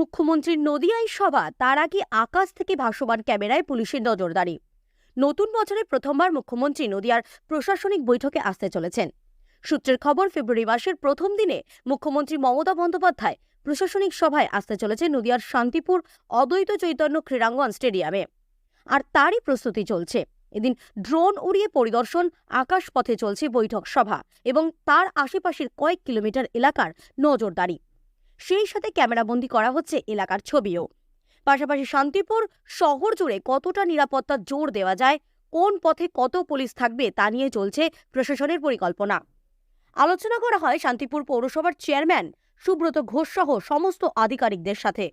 মুখ্যমন্ত্রীর নদিয়ায় সভা, তার আগে আকাশ থেকে ভাসমান ক্যামেরায় পুলিশের নজরদারি। নতুন বছরে প্রথমবার মুখ্যমন্ত্রী নদিয়ার প্রশাসনিক বৈঠকে আসতে চলেছেন। সূত্রের খবর, ফেব্রুয়ারি মাসের প্রথম দিনে মুখ্যমন্ত্রী মমতা বন্দ্যোপাধ্যায় প্রশাসনিক সভায় আসতে চলেছে নদিয়ার শান্তিপুর অদ্বৈত চৈতন্য ক্রীড়াঙ্গন স্টেডিয়ামে। আর তারই প্রস্তুতি চলছে। এদিন ড্রোন উড়িয়ে পরিদর্শন, আকাশপথে চলছে বৈঠক সভা এবং তার আশেপাশের কয়েক কিলোমিটার এলাকার নজরদারি। সেই সাথে ক্যামেরাবন্দি করা হচ্ছে এলাকার ছবিও। পাশাপাশি শান্তিপুর শহর জুড়ে কতটা নিরাপত্তা জোর দেওয়া যায়, কোন পথে কত পুলিশ থাকবে তা নিয়ে চলছে প্রশাসনের পরিকল্পনা। আলোচনা করা হয় শান্তিপুর পৌরসভার চেয়ারম্যান সুব্রত ঘোষ সহ সমস্ত আধিকারিকদের সাথে।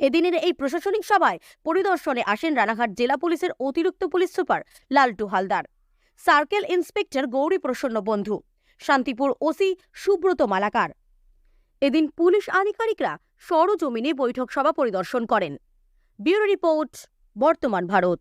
এদিনের এই প্রশাসনিক সভায় পরিদর্শনে আসেন রানাঘাট জেলা পুলিশের অতিরিক্ত police super Laltu Haldar, circle inspector Gouri Prasanna Bandhu, Shantipur OC Subrata Malakar এদিন পুলিশ আধিকারিকরা সরজমিনে বৈঠক সভা পরিদর্শন করেন। ব্যুরো রিপোর্ট বর্তমান ভারত।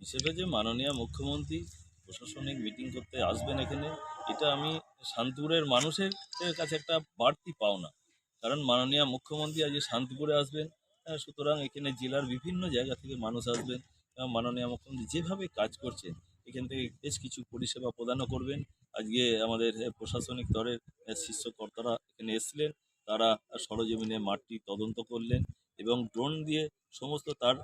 হিসেবে যে মাননীয় মুখ্যমন্ত্রী প্রশাসনিক মিটিং করতে আসবেন এখানে এটা আমি শান্তিপুরের মানুষের কাছে একটা বাড়তি পাওনা। কারণ মাননীয় মুখ্যমন্ত্রী আজকে শান্তিপুরে আসবেন আহ, সুতরাং এখানে জেলার বিভিন্ন জায়গা থেকে মানুষ আসবেন। মাননীয় মুখ্যমন্ত্রী যেভাবে কাজ করছেন এখান থেকে বেশ কিছু পরিষেবা প্রদানও করবেন। আজকে আমাদের প্রশাসনিক স্তরের আহ, শীর্ষ কর্তারা এখানে এসছিলেন তারা সরজমিনে মাঠটি তদন্ত করলেন এবং ড্রোন দিয়ে সমস্ত তার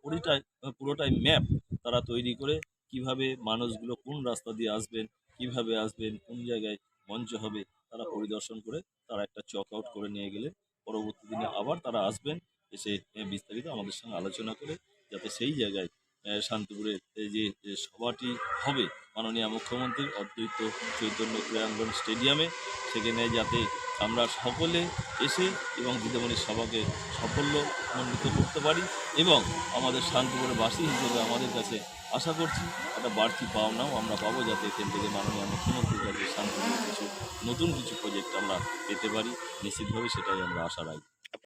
পুরিটাই পুরোটাই ম্যাপ তারা তৈরি করে কীভাবে মানুষগুলো কোন রাস্তা দিয়ে আসবেন কীভাবে আসবেন কোন জায়গায় মঞ্চ হবে তারা পরিদর্শন করে তারা একটা চক আউট করে নিয়ে গেলে পরবর্তী দিনে আবার তারা আসবেন এসে বিস্তারিত আমাদের সঙ্গে আলোচনা করে যাতে সেই জায়গায় আহ, শান্তিপুরের যে সভাটি হবে মাননীয় মুখ্যমন্ত্রীর অদ্বৈত চৈতন্য ক্রীড়াঙ্গন স্টেডিয়ামে সেখানে যাতে আমরা সকলে এসে এবং দিদিমণির সভাকে সাফল্য মণ্ডিত করতে পারি এবং আমাদের শান্তিপুরের বাসী হিসেবে আমাদের কাছে আশা করছি একটা বাড়তি পাওনাও আমরা পাবো যাতে এখান থেকে মাননীয় মুখ্যমন্ত্রীর কাছে শান্তিপুরের কিছু নতুন কিছু প্রজেক্ট আমরা পেতে পারি। নিশ্চিতভাবে সেটাই আমরা আশা রাখি